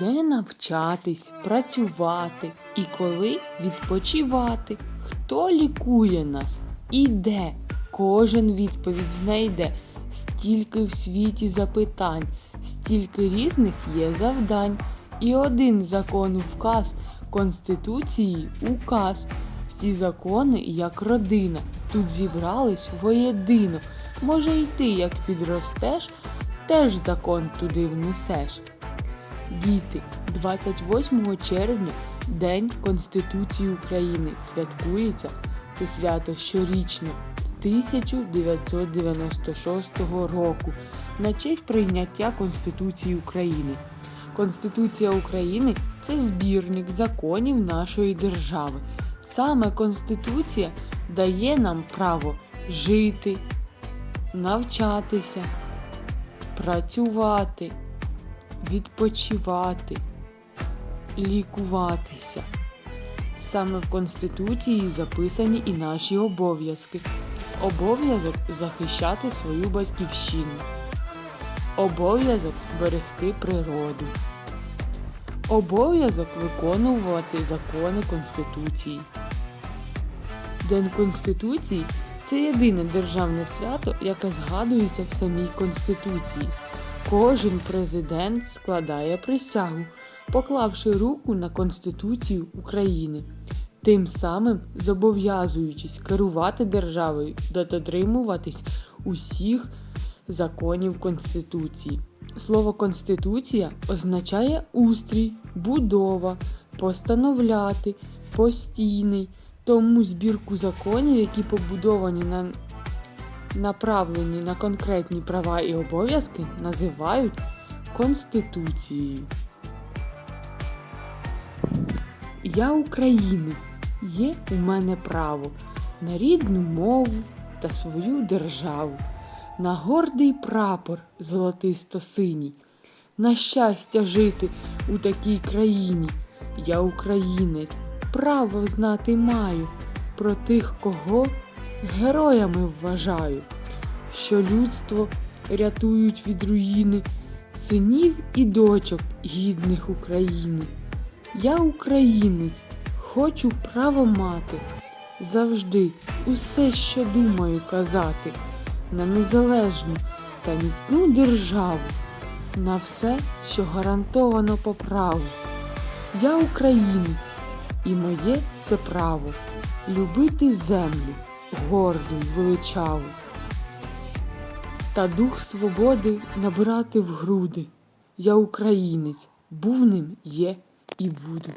Де навчатись, працювати і коли відпочивати? Хто лікує нас і де? Кожен відповідь знайде. Стільки в світі запитань, стільки різних є завдань. І один закон вказ Конституції указ. Всі закони, як родина, тут зібрались воєдино. Може, й ти, як підростеш, теж закон туди внесеш. Діти, 28 червня День Конституції України святкується це свято щорічно 1996 року на честь прийняття Конституції України. Конституція України це збірник законів нашої держави. Саме Конституція дає нам право жити, навчатися, працювати, відпочивати, лікуватися. Саме в Конституції записані і наші обов'язки. Обов'язок захищати свою батьківщину. Обов'язок берегти природу. Обов'язок виконувати закони Конституції. День Конституції це єдине державне свято, яке згадується в самій Конституції. Кожен президент складає присягу, поклавши руку на Конституцію України, тим самим зобов'язуючись керувати державою та дотримуватись усіх законів Конституції. Слово Конституція означає устрій, будова, постановляти, постійний. Тому збірку законів, які побудовані на направлені на конкретні права і обов'язки, називають Конституцією. Я українець, є у мене право на рідну мову та свою державу, на гордий прапор золотисто-синій, на щастя жити у такій країні. Я українець, право знати маю про тих, кого героями вважаю, що людство рятують від руїни синів і дочок гідних України. Я українець, хочу право мати, завжди усе, що думаю казати, на незалежну та міцну державу, на все, що гарантовано по праву. Я українець, і моє це право любити землю горду величавий, та дух свободи набирати в груди. Я українець, був ним є і буду.